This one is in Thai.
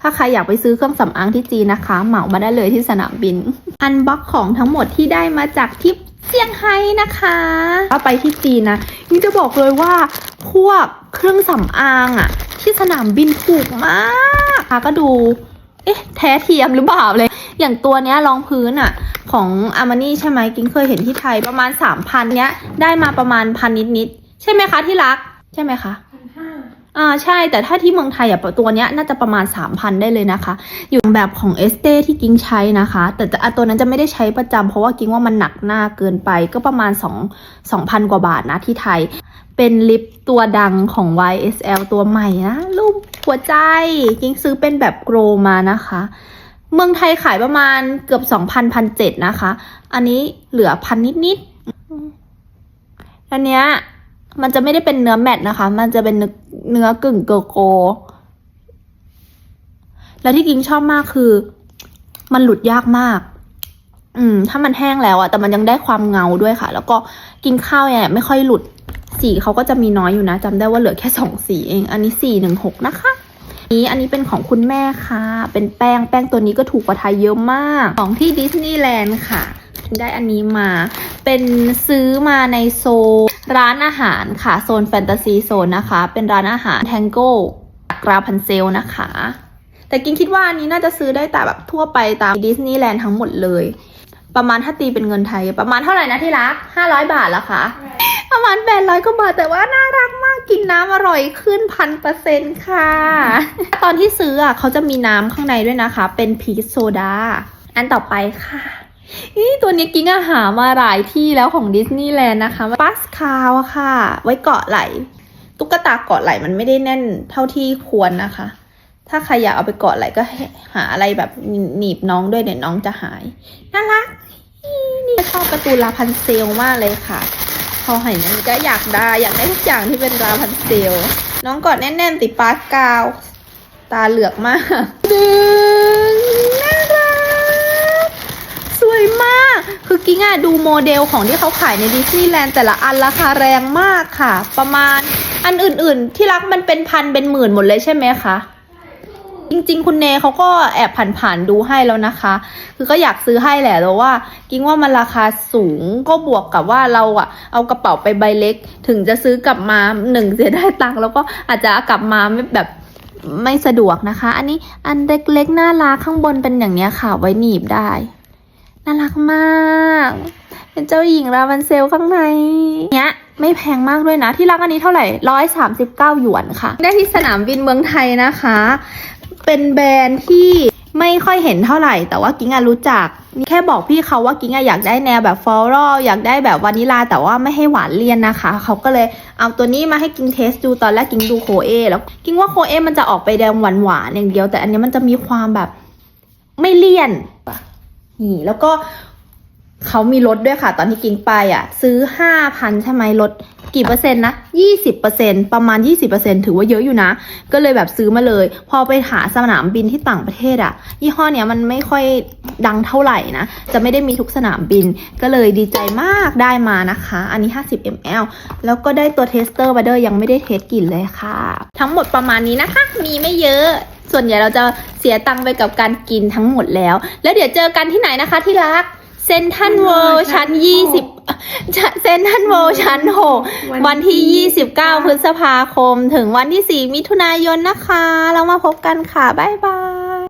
ถ้าใครอยากไปซื้อเครื่องสำอางที่จีนนะคะ เหมามาได้เลยที่สนามบิน อันบ็อกของทั้งหมดที่ได้มาจากทริปเซี่ยงไฮ้นะคะถ้าไปที่จีนนะนี่จะบอกเลยว่าพวกเครื่องสำอางอะที่สนามบินถูกมากค่ะก็ดู เอ๊ะ แท้เทียมหรือเปล่าเลย อย่างตัวเนี้ยรองพื้นอะของอามานี่ใช่ไหมกินเคยเห็นที่ไทยประมาณสามพันเนี้ย ได้มาประมาณพันนิดๆใช่ไหมคะที่รัก ใช่ไหมคะ อ่าใช่แต่ถ้าที่เมืองไทยอะตัวเนี้ยน่าจะประมาณ 3,000 ได้เลยนะคะ อยู่แบบของเอสเตที่กิ้งใช้นะคะ แต่จะอะตัวนั้นจะไม่ได้ใช้ประจำเพราะว่ากิ้งว่ามันหนักหน้าเกินไปก็ประมาณ 2 2,000 กว่าบาทนะที่ไทย เป็นลิปตัวดังของ YSL ตัวใหม่นะ รูปหัวใจ กิ้งซื้อเป็นแบบโกรมานะคะ เมืองไทยขายประมาณเกือบ2,000พันเจ็ดนะคะ อันนี้เหลือพันนิดๆอันเนี้ย มันจะไม่ได้เป็นเนื้อแมตต์นะคะ มันจะเป็นเนื้อกึ่งโกโก้แล้วที่กิงชอบมากคือ มันหลุดยากมาก อืม ถ้ามันแห้งแล้วอะแต่มันยังได้ความเงาด้วยค่ะ แล้วก็กินข้าวเนี่ยไม่ค่อยหลุด สีเขาก็จะมีน้อยอยู่นะจำได้ว่าเหลือแค่สองสีเอง อันนี้สี่หนึ่งหกนะคะนี้อันนี้เป็นของคุณแม่ค่ะ เป็นแป้ง แป้งตัวนี้ก็ถูกกว่าไทยเยอะมาก ของที่ดิสนีย์แลนด์ค่ะ ได้อันนี้มา เป็นซื้อมาในโซนร้านอาหารค่ะ โซนแฟนตาซีโซนนะคะ เป็นร้านอาหารแทงโก้กราพันเซลนะคะ แต่กินคิดว่าอันนี้น่าจะซื้อได้แต่แบบทั่วไปตามดิสนีย์แลนด์ทั้งหมดเลย ประมาณถ้าตีเป็นเงินไทย ประมาณเท่าไหร่นะที่รัก 500 บาทละคะ ประมาณ 800กว่าบาทแต่ว่าน่ารักมากกินน้ำอร่อยขึ้นพันเปอร์เซ็นต์ค่ะ ตอนที่ซื้ออะเขาจะมีน้ำข้างในด้วยนะคะ เป็นพีชโซดา อันต่อไปค่ะ นี่ตัวนี้กิ้งอาหามาหลายที่แล้วของดิสนีย์แลนด์นะคะปัสคาวอะค่ะ ไว้เกาะไหล ตุ๊กตาเกาะไหลมันไม่ได้แน่นเท่าที่ควรนะคะ ถ้าใครอยากเอาไปเกาะไหลก็หาอะไรแบบหนีบน้องด้วยเดี๋ยวน้องจะหาย น่ารัก นี่ชอบการ์ตูลาพันเซลมากเลยค่ะพอเห็นอันก็อยากได้อยากได้ทุกอย่างที่เป็นลาพันเซล น้องกอดแน่นๆติดปาร์กาว ตาเหลือกมากดึงน่ารัก ส วยมาก คือกิ้งอะดูโมเดลของที่เขาขายในดิสนีย์แลนด์แต่ละอันราคาแรงมากค่ะ ประมาณอันอื่นๆ ที่รักมันเป็นพันเป็นหมื่นหมดเลยใช่ไหมคะจริงๆ คุณเนเขาก็แอบผ่านๆดูให้แล้วนะคะ คือก็อยากซื้อให้แหละแต่ว่ากิ้งว่ามันราคาสูงก็บวกกับว่าเราอะเอากระเป๋าไปใบเล็ก ถึงจะซื้อกลับมาหนึ่งเสียได้ตังค์แล้วก็อาจจะกลับมาไม่แบบไม่สะดวกนะคะ อันนี้อันเล็กๆน่ารักข้างบนเป็นอย่างเนี้ยค่ะ ไว้หนีบได้ น่ารักมาก เป็นเจ้าหญิงราวันเซลข้างในเนี้ยไม่แพงมากด้วยนะ ที่รักอันนี้เท่าไหร่ร้อยสามสิบเก้าหยวนค่ะ ได้ที่สนามบินเมืองไทยนะคะ เป็นแบรนด์ที่ไม่ค่อยเห็นเท่าไหร่ แต่ว่ากิ้งอะรู้จัก แค่บอกพี่เขาว่ากิ้งอะอยากได้แนวแบบฟลอรัลอยากได้แบบวานิลา แต่ว่าไม่ให้หวานเลี่ยนนะคะ เขาก็เลยเอาตัวนี้มาให้กิ้งเทสดูตอนแรกกิ้งดูโคเอแล้วกิ้งว่าโคเอมันจะออกไปแดงหวานหวานๆอย่างเดียว แต่อันนี้มันจะมีความแบบไม่เลี่ยน นี่แล้วก็เขามีลดด้วยค่ะ ตอนที่กินไปอะ ซื้อห้าพันใช่ไหมลดกี่เปอร์เซ็นต์นะยี่สิบเปอร์เซ็นประมาณยี่สิบเปอร์เซ็นถือว่าเยอะอยู่นะ ก็เลยแบบซื้อมาเลย พอไปหาสนามบินที่ต่างประเทศอะ ยี่ห้อเนี้ยมันไม่ค่อยดังเท่าไหร่นะ จะไม่ได้มีทุกสนามบิน ก็เลยดีใจมากได้มานะคะ อันนี้50 ml แล้วก็ได้ตัวเทสเตอร์มาด้วยยังไม่ได้เทสกลิ่นเลยค่ะ ทั้งหมดประมาณนี้นะคะ มีไม่เยอะ ส่วนใหญ่เราจะเสียตังค์ไปกับการกินทั้งหมดแล้ว แล้วเดี๋ยวเจอกันที่ไหนนะคะที่รักเซนทันเวิลด์ชั้น20เซนทันเวิลด์ชั้น6วันที่29พฤษภาคม ถึงวันที่4มิถุนายนนะคะ เรามาพบกันค่ะ บ๊ายบาย